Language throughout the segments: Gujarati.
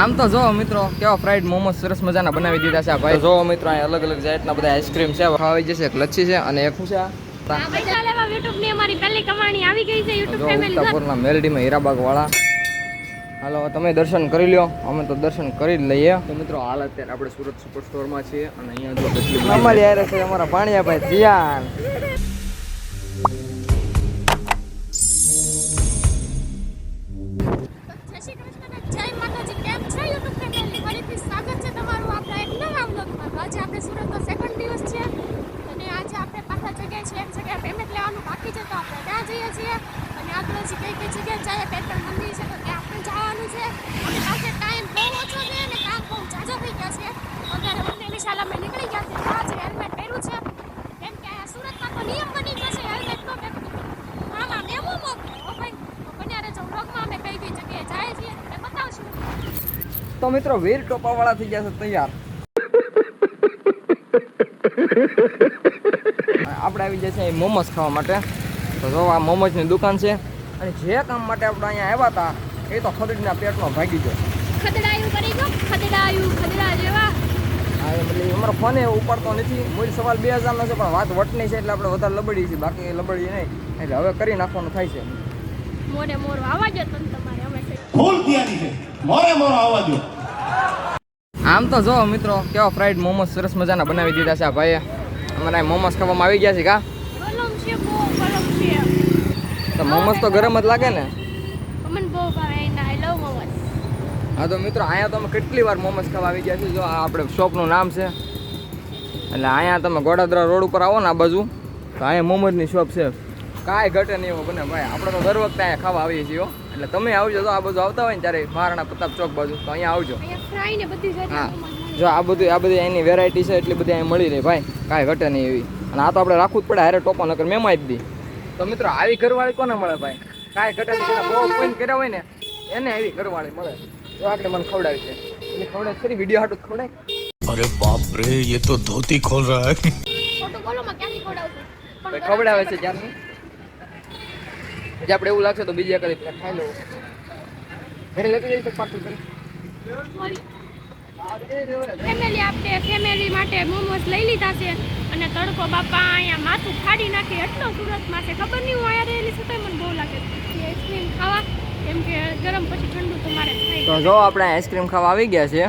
આમ તો જો મિત્રો કેવા ફ્રાઈડ મોમોસ સરસ મજાના બનાવી દીધા છે આ ભાઈ. જો મિત્રો અહીં અલગ અલગ જાતના બધા આઈસ્ક્રીમ છે. ખાવાઈ જશે એક લચ્છી છે અને એક છે આ? આ પૈસા લેવા YouTube ની અમારી પહેલી કમાણી આવી ગઈ છે YouTube જો મેલડીમાં હીરાબાગ વાળા હાલો તમે દર્શન કરી લ્યો. અમે તો દર્શન કરી જ લઈએ. તો મિત્રો હાલ અત્યારે આપણે સુરત સુપર સ્ટોરમાં છીએ અને અહીંયા જો અમારી યારે છે અમારા પાણીયાભાઈ જીયાન સુરતનો સેકન્ડ દિવસ છે. અને આજે આપણે પાછા જગ્યાએ છીએ એક જગ્યાએ પેમેન્ટ લેવાનું બાકી છે, તો આપણે ત્યાં જઈએ છીએ. અને આગળ હજી કઈ કઈ જગ્યાએ જાય પેટ્રોલ મંદિર છે, તો ત્યાં આપણે જવાનું છે. અને પાસે ટાઈમ બહુ ઓછો છે અને કામ બહુ ઝાઝો થઈ ગયા છે. અત્યારે બંને વિશાલ અમે નીકળી ગયા છે, ત્યાં જે હેલ્મેટ પહેર્યું છે. કેમ કે સુરતમાં તો નિયમ બની ગયો છે હેલ્મેટ નો પહેરવું આમાં મેમો મોકલો. ભાઈ બન્યા રહેજો વ્લોગમાં કઈ કઈ જગ્યાએ જાય છીએ તમને બતાવશું. તો મિત્રો, વીર ટોપા વાળા થઈ ગયા છે તૈયાર. આપણે આવી જશે મોમોસ ખાવા માટે. તો જો આ મોમોસની દુકાન છે. અને જે કામ માટે આપણે અહીંયા આવ્યા હતા એ તો ખરીદના પેટમાં ભાગી ગયો. ખદડાયું કરી દો ખદડાયું ખદડા જેવા. હા એ અમારો ફોન એ ઉપાડતો નથી. મૂળ સવાલ બે હજારનો છે પણ વાત વટની છે એટલે આપણે વધારે લબડીએ છીએ. બાકી એ નહીં. એટલે હવે કરી નાખવાનું થાય છે. મોરે મોરો આવાજ હતો તમારે અમે ફૂલ તૈયારી છે. મોરે મોરો આવવા દો આમ તો જો મિત્રો કેવા ફ્રાઈડ મોમોસ સરસ મજાના બનાવી દીધા છે આ ભાઈએ. અમારે મોમોસ ખાવામાં આવી ગયા છે કા? છે છે. તો મોમોસ તો ગરમ જ લાગે ને? અમને બહુ ભાવે એના આઈ લવ મોમોસ. હા તો મિત્રો અહીંયા તમે કેટલી વાર મોમોસ ખાવા આવી ગયા છીએ જો આ આપણે શોપનું નામ છે. એટલે અહીંયા તમે ગોડાદરા રોડ ઉપર આવો ને આ બાજુ તો અહીંયા મોમોસની શોપ છે. કાંઈ ઘટે નહીં એવું બને ભાઈ. આપણે તો દર વખતે અહીંયા ખાવા આવીએ છીએ એટલે તમે આવજો તો આ બાજુ આવતા હોય ને ત્યારે મહારાણા પ્રતાપ ચોક બાજુ તો અહીંયા આવજો. બધી હા. જો આ બધું આ બધી એની વેરાયટી છે એટલી બધી અહીંયા મળી રહે ભાઈ. કાંઈ ઘટે નહીં એવી. અને આ તો આપણે રાખવું જ પડે હારે ટોપો નકર મેં જ દી તો મિત્રો આવી ઘરવાળી કોને મળે ભાઈ? કાંઈ ઘટે નહીં. બહુ કોઈને કર્યા હોય ને એને એવી ઘરવાળી મળે. તો આટલે મને ખવડાવી છે. એટલે ખવડાવે ખરી? વીડિયો હાટું ખવડાય? અરે બાપ રે એ તો ધોતી ખોલ રહા હે. ખવડાવે છે? જ્યારની જે આપણે એવું લાગશે તો બીજા કરી ખાઈ લઉં. ઘરે લેતી જઈશ પાછું કરી ફેમિલી આપણે ફેમિલી માટે મોમોસ લઈ લીધા છે. અને તડકો બાપા અહીંયા માથું ફાડી નાખી. એટલો સુરતમાં છે. ખબર નહીં હું અહીંયા રહેલી છું તોય મને બહુ લાગે આઈસ્ક્રીમ ખાવા. કેમ કે ગરમ પછી ઠંડુ તમારે તો જો, આપણે આઈસ્ક્રીમ ખાવા આવી ગયા છે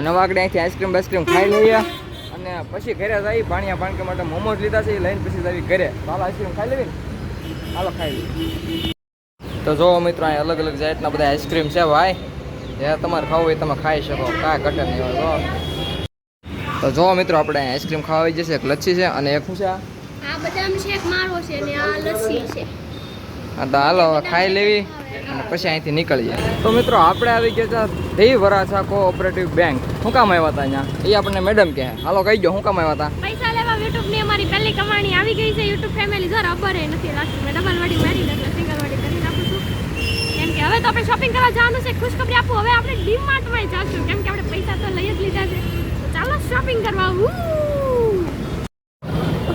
અને વાગડે અહીંથી આઈસ્ક્રીમ બાઈસ્ક્રીમ ખાઈ લઈએ. અને પછી ઘરે જઈ ભાણિયા ભાણકે માટે મોમોસ લીધા છે. એ લઈને પછી જવી ઘરે. હાલો આઈસ્ક્રીમ ખાઈ લેવી ને? હાલો, ખાઈ તો જો, મિત્રો, અહીં અલગ અલગ જાતના બધા આઈસ્ક્રીમ છે ભાઈ. જે તમારે ખાવું હોય તમે ખાઈ શકો. કાંઈ ઘટે નહીં હોય તો જો મિત્રો આપણે આઈસ્ક્રીમ ખાવા આવી જશે. એક લચ્છી છે અને એક શું છે આ? બદામ શેક મારો છે અને આ લસ્સી છે. હા તો હાલો ખાઈ લેવી અને પછી અહીંથી નીકળીએ. તો મિત્રો આપણે આવી ગયા હતા દેવી વરાછા કોઓપરેટિવ બેંક શું કામ આવ્યા હતા અહીંયા? એ આપણને મેડમ કહે. હાલો કહી દો શું કામ આવ્યા હતા? પૈસા લેવા YouTube ની અમારી પહેલી કમાણી આવી ગઈ છે. યુટ્યુબ ફેમિલી ઘર ખબર નથી લાગતી મેં ડબલ મારી એટલે સિંગલ વાળી કરી નાખું છું કેમ કે હવે તો આપણે શોપિંગ કરવા જવાનું છે. ખુશખબરી આપો. હવે આપણે ડીમાર્ટમાં જાશું. કેમ કે આપણે પૈસા તો લઈ જ લીધા છે. ચાલો શોપિંગ કરવા!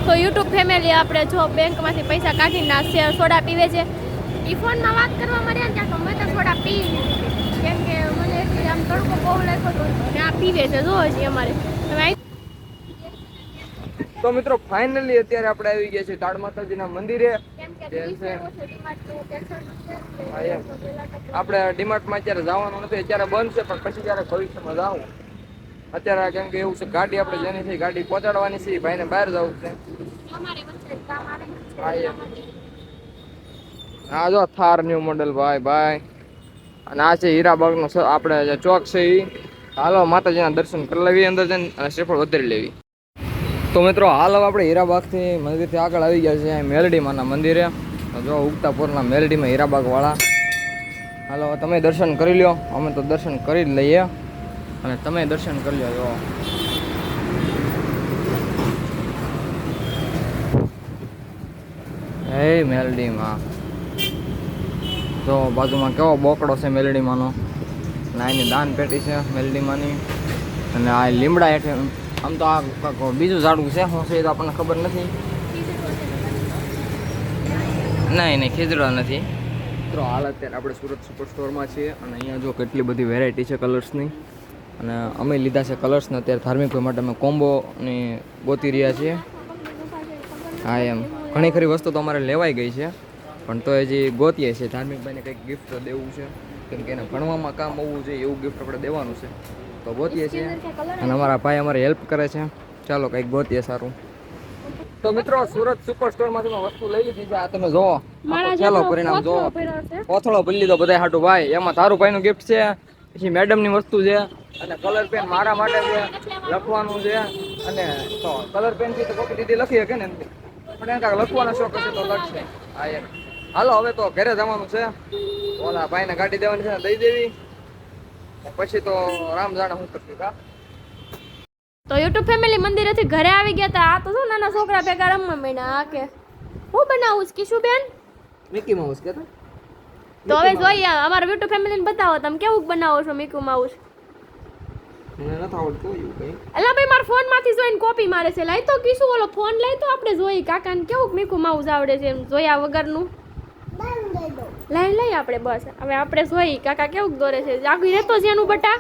તો યુટ્યુબ ફેમિલી આપણે જો બેંકમાંથી પૈસા કાઢીને ના શેર સોડા પીવે છે. ઈ ફોનમાં વાત કરવા મળ્યા ત્યાં તો મેં તો સોડા પી કેમ કે મને આમ તડકો બહુ લાગ્યો તો. ને આ પીવે છે જો હજી અમારે. તો મિત્રો ફાઇનલી અત્યારે આપણે આવી ગયા છીએ તાળ માતાજીના મંદિરે. છે. છે છે. આપણે ડીમાર્ટમાં અત્યારે જવાનું નથી અત્યારે બંધ છે પણ પછી જ્યારે ભવિષ્યમાં જાઉં અત્યારે કેમ કે એવું છે ગાડી આપણે જેની છે ગાડી પહોંચાડવાની છે ભાઈને બહાર જવું છે. છે. હા, જો થાર ન્યુ મોડેલ ભાઈ ભાઈ. અને આ છે હીરાબાગનો આપણે ચોક છે એ હાલો માતાજીના દર્શન કરી લેવી અંદર જઈને અને શ્રીફળ વધારી લેવી. તો મિત્રો, હાલ હવે આપણે હીરાબાગથી મંદિરથી આગળ આવી ગયા છે મેલડીમાંના મંદિરે. જો, ઉગતાપુરના મેલડીમાં હીરાબાગવાળા. હાલો તમે દર્શન કરી લ્યો. અમે તો દર્શન કરી જ લઈએ. અને તમે દર્શન કરી લ્યો, જો. હે મેલડીમાં. જો, બાજુમાં કેવો બોકડો છે મેલડીમાંનો. અને એની દાન પેટી છે મેલડીમાંની. અને આ લીમડા હેઠે આમ તો આ બીજું ઝાડું છે શું છે એ તો આપણને ખબર નથી. નહીં નહીં ખીજડા નથી. મિત્રો હાલ અત્યારે આપણે સુરત સુપર સ્ટોરમાં છીએ અને અહીંયા જો કેટલી બધી વેરાયટી છે કલર્સની અને અમે લીધા છે કલર્સને અત્યારે ધાર્મિક ભાઈ માટે અમે કોમ્બો ને ગોતી રહ્યા છીએ. હા એમ. ઘણી ખરી વસ્તુ તો અમારે લેવાઈ ગઈ છે પણ તો હજી ગોતીએ છીએ. ધાર્મિક ભાઈને કંઈક ગિફ્ટ દેવું છે. કેમ કે એને ભણવામાં કામ આવવું જોઈએ એવું ગિફ્ટ આપણે દેવાનું છે. તો ગોતીએ છીએ. અને અમારા ભાઈ અમારે હેલ્પ કરે છે. ચાલો કંઈક ગોતીએ સારું. તો મિત્રો સુરત સુપર સ્ટોરમાંથી વસ્તુ લઈ લીધી છે. આ તમે જોવો ચાલો પરિણામ જો છે. ભરી લીધો બધા હાટુ. ભાઈ એમાં તારું ભાઈનું ગિફ્ટ છે. પછી મેડમની વસ્તુ છે. અને કલર પેન મારા માટે છે. લખવાનું છે. અને તો કલર પેનથી તો કોપી દીદી લખી શકે ને પણ એને કાંઈક લખવાનો શોખ હશે તો લખશે. હા એમ. હાલો હવે તો ઘરે જવાનું છે. ઓલા ભાઈને ગાડી દેવાની છે ને દઈ દેવી. પછી તો રામ જાણે હું કરતી કા? તો યુટ્યુબ ફેમિલી મંદિરેથી ઘરે આવી ગયા તા. આ તો શું નાના છોકરા ભેગા રમવા માંડ્યા. આ કે હું બનાવું છું કિશુ બેન? મિકી માઉસ કે તો? હવે જોઈએ અમારા યુટ્યુબ ફેમિલીને બતાવો તમે કેવું બનાવો છો મીકુ માઉસ મને નથી આવડતું એવું કઈ. એલા ભાઈ મારા ફોનમાંથી જોઈને કોપી મારે છે. લાઈ તો કિશુ ઓલો ફોન લઈ તો આપણે જોઈ કાકાને કેવું મીકુ માઉસ આવડે છે એમ જોયા વગરનું? લઈ લઈ આપણે બસ. હવે આપણે જોઈ કાકા કેવું દોરે છે. આગળ રહેતો છે એનું બટા?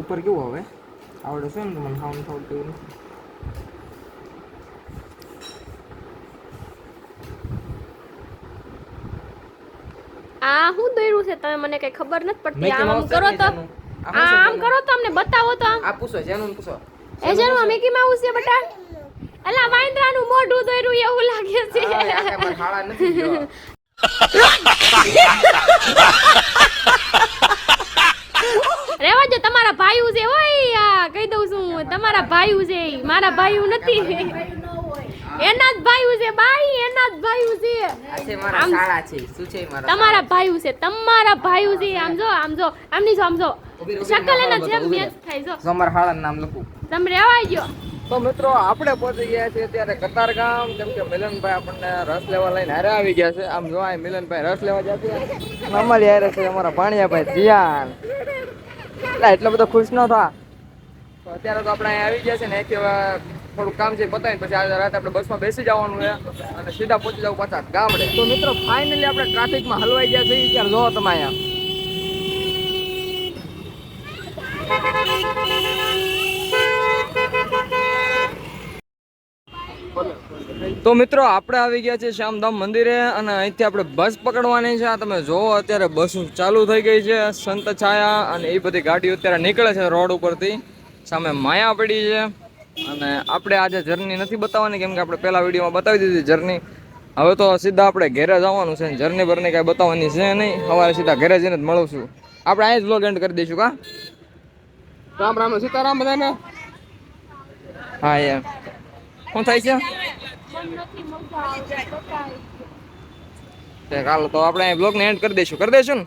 ઉપર કેવું હવે? આવડે છે ને તો મને નથી આવડતું નથી. આ શું દોર્યું છે? તમે મને કઈ ખબર નથી પડતી. આમ આમ કરો તો. આમ કરો તો અમને બતાવો તો. આમ આ પૂછો જેનું પૂછો. એ જણવા મિકી માઉસ છે બટા? એલા વાંદરાનું મોઢું દોર્યું એવું લાગે છે. યાર, નથી રેવા જો તમારા ભાઈઓ છે ઓય આ કહી દઉં છું તમારા ભાઈઓ છે મારા ભાઈઓ નથી. એના જ ભાઈઓ છે બાઈ એના જ ભાઈઓ છે. મારા શાળા છે શું છે મારા તમારા ભાઈઓ છે તમારા ભાઈઓ છે આમ જો આમ જો આમની જો આમ જો. શકલ એના જેમ મેચ થાય જો. તમારા શાળાનું નામ લખું. તમે રેવાઈ ગયો તો મિત્રો, આપણે પહોંચી ગયા છીએ અત્યારે કતાર ગામ જેમ કે મિલનભાઈ આપણને રસ લેવા લઈને હારે આવી ગયા છે. આમ જો મિલનભાઈ રસ લેવા અને અમારી હારે છે અમારા ભાણિયાભાઈ ધ્યાન એટલે એટલો બધો ખુશ ન થા. તો અત્યારે તો આપણે અહીંયા આવી ગયા છે ને એક થોડું કામ છે પતાવીને પછી આજે રાતે આપણે બસમાં બેસી જવાનું છે અને સીધા પહોંચી જવું પાછા ગામડે. તો મિત્રો ફાઇનલી આપણે ટ્રાફિકમાં હલવાઈ ગયા છીએ. ત્યારે જોવો તમે અહીંયા. તો મિત્રો, આપણે આવી ગયા છે શ્યામધામ મંદિરે અને અહીંથી આપણે બસ પકડવાની છે. આ તમે જોવો, અત્યારે બસ ચાલુ થઈ ગઈ છે. સંત છાયા અને એ બધી ગાડીઓ અત્યારે નીકળે છે રોડ ઉપરથી. સામે માયા પડી છે. અને આપણે આજે જર્ની નથી બતાવવાની, કેમ કે આપણે પહેલા વિડીયોમાં બતાવી દીધી જર્ની હવે તો સીધા આપણે ઘેરે જવાનું છે. જર્ની બરની કાંઈ બતાવવાની છે નહીં. સવારે સીધા ઘેરે જઈને જ મળું આપણે અહીં જ બ્લોગ એન્ડ કરી દઈશું, કા? રામ રામ સીતારામ બધાને. હા એમ શું થાય છે? તે કાલ તો આપણે બ્લોગ ને એન્ડ કરી દઈશું. કરી દઈશું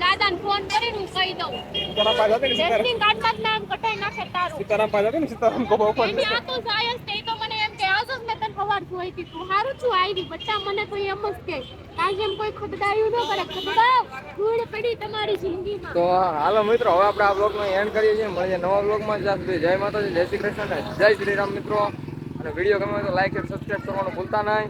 દાદાને ફોન કરીને આજ જ મેં તને જોઈ હતી તું હારું છું આવી બચ્ચા મને કોઈ એમ જ કે. કાલ એમ કોઈ ખદડાયું ન કરે. ખદડાવ ધૂળ પડી તમારી જિંદગીમાં. તો હાલો મિત્રો, હવે આપણે આ બ્લોગમાં એન્ડ કરીએ છીએ. મળીએ નવા બ્લોગમાં જ્યાં સુધી જય માતાજી, જય શ્રી કૃષ્ણ જય શ્રી રામ મિત્રો. અને વીડિયો ગમે તો લાઈક અને સબસ્ક્રાઈબ કરવાનું ભૂલતા નહીં.